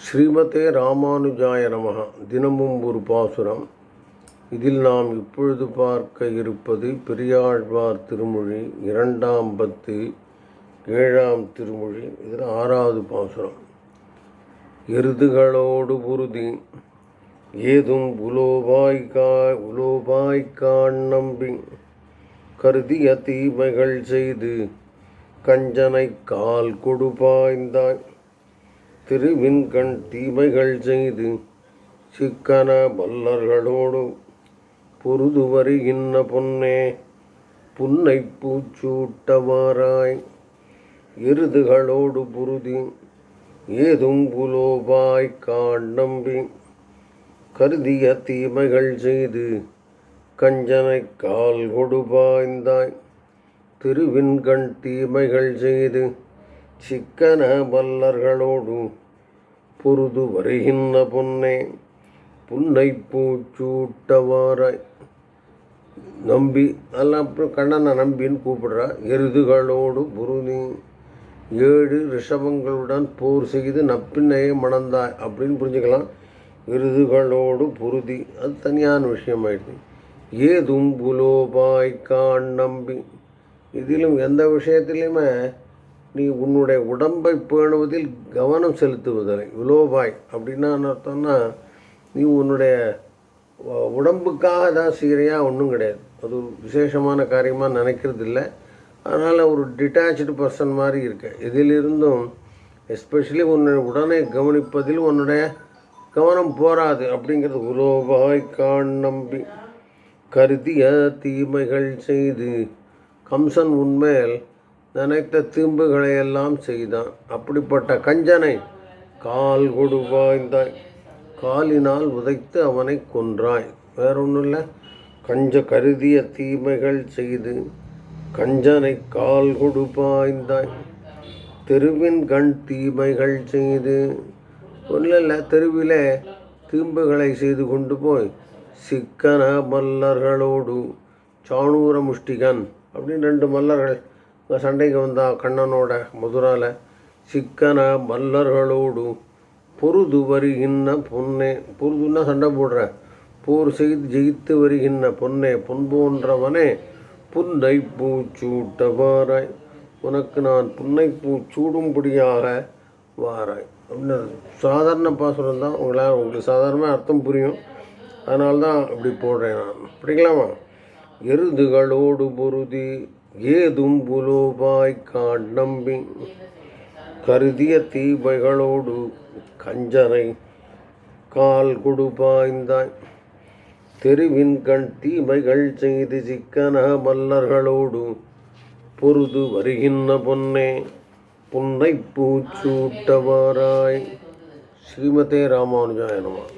ஸ்ரீமதே ராமானுஜாய நமக தினமும் ஒரு பாசுரம். இதில் நாம் இப்பொழுது பார்க்க இருப்பது பெரியாழ்வார் திருமொழி இரண்டாம் பத்து ஏழாம் திருமொழி இதில் ஆறாவது பாசுரம். எருதுகளோடு புருதி ஏதும் உலோபாய்கா உலோபாய்க்கான் நம்பி கருதிய தீமைகள் செய்து கஞ்சனை கால் கொடுபாய்ந்தாய். திருவின்கண் தீமைகள் செய்து சிக்கன வல்லர்களோடு பொருது வருகின்ற பொன்னே புன்னை பூச்சூட்டவாராய் எருதுகளோடு புருதி ஏதும் புலோபாய் நம்பி கருதிய தீமைகள் செய்து கஞ்சனை கால் கொடுபாய்ந்தாய் திருவின்கண் தீமைகள் செய்து சிக்கன வல்லர்களோடு பொருது வருகின்ற பொன்னே. புன்னை பூச்சூட்டவாராய் நம்பி அதெல்லாம் அப்புறம் கண்ணனை நம்பின்னு கூப்பிடுறா. எருதுகளோடு புருதி ஏழு ரிஷபங்களுடன் போர் செய்து நப்பின்னையை மணந்தாய் அப்படின்னு புரிஞ்சுக்கலாம். எருதுகளோடு புருதி அது தனியான விஷயமாயிடுது. ஏதும் புலோபாய் கான் நம்பி. இதிலும் எந்த விஷயத்திலையுமே நீ உன்னுடைய உடம்பை பேணுவதில் கவனம் செலுத்துவதில்லை. விலோபாய் அப்படின்னா அர்த்தம்னா நீ உன்னுடைய உடம்புக்காக தான் செய்கிறியா ஒன்றும் கிடையாது. அது விசேஷமான காரியமாக நினைக்கிறது இல்லை அதனால் ஒரு டிட்டாச்சு பர்சன் மாதிரி இருக்க. இதிலிருந்தும் எஸ்பெஷலி உன்னுடைய உடனே கவனிப்பதில் உன்னுடைய கவனம் போராது அப்படிங்கிறது உலோபாய் காண் நம்பி. கருதிய தீமைகள் செய்து கம்சன் உண்மையில் நினைத்த தீம்புகளை எல்லாம் செய்தான். அப்படிப்பட்ட கஞ்சனை கால் கொடுவாய்ந்தாய். காலினால் உதைத்து அவனை கொன்றாய். வேற ஒன்றும் இல்லை கஞ்ச கருதிய தீமைகள் செய்து கஞ்சனை கால் கொடுப்பாய்ந்தாய். தெருவின் கண் தீமைகள் செய்து ஒன்றும் இல்லை தெருவிலே தீம்புகளை செய்து கொண்டு போய் சிக்கன மல்லர்களோடு சாணூர முஷ்டிகன் அப்படின்னு ரெண்டு மல்லர்கள் சண்டைக்கு வந்தா கண்ணனோட மதுரால சிக்கன மல்லர்களோடு பொருது வருகின்ற பொன்னே பொருதுன்னா சண்டை போடுற? போர் செய்து ஜெயித்து வருகின்ற பொன்னே பொன் போன்றவனே புன்னை பூச்சூட்டவாராய். உனக்கு நான் புன்னை பூ சூடும்படியாக வாராய். அப்படின்னு சாதாரண பாசுரம் தான். உங்களால் உங்களுக்கு சாதாரணமாக அர்த்தம் புரியும். அதனால்தான் அப்படி போடுறேன் நான். அப்படிங்களாமா எருதுகளோடு பொருதி ஏதும் புலோபாய் காண் நம்பி. கருதிய தீபைகளோடு கஞ்சரை கால் கொடுப்பாய்ந்தாய் தெருவின் கண் தீமைகள் செய்து சிக்கன மல்லர்களோடு பொருது வருகின்ற பொன்னே புன்னை பூச்சூட்டவாராய் ஸ்ரீமதே ராமானுஜாயனமா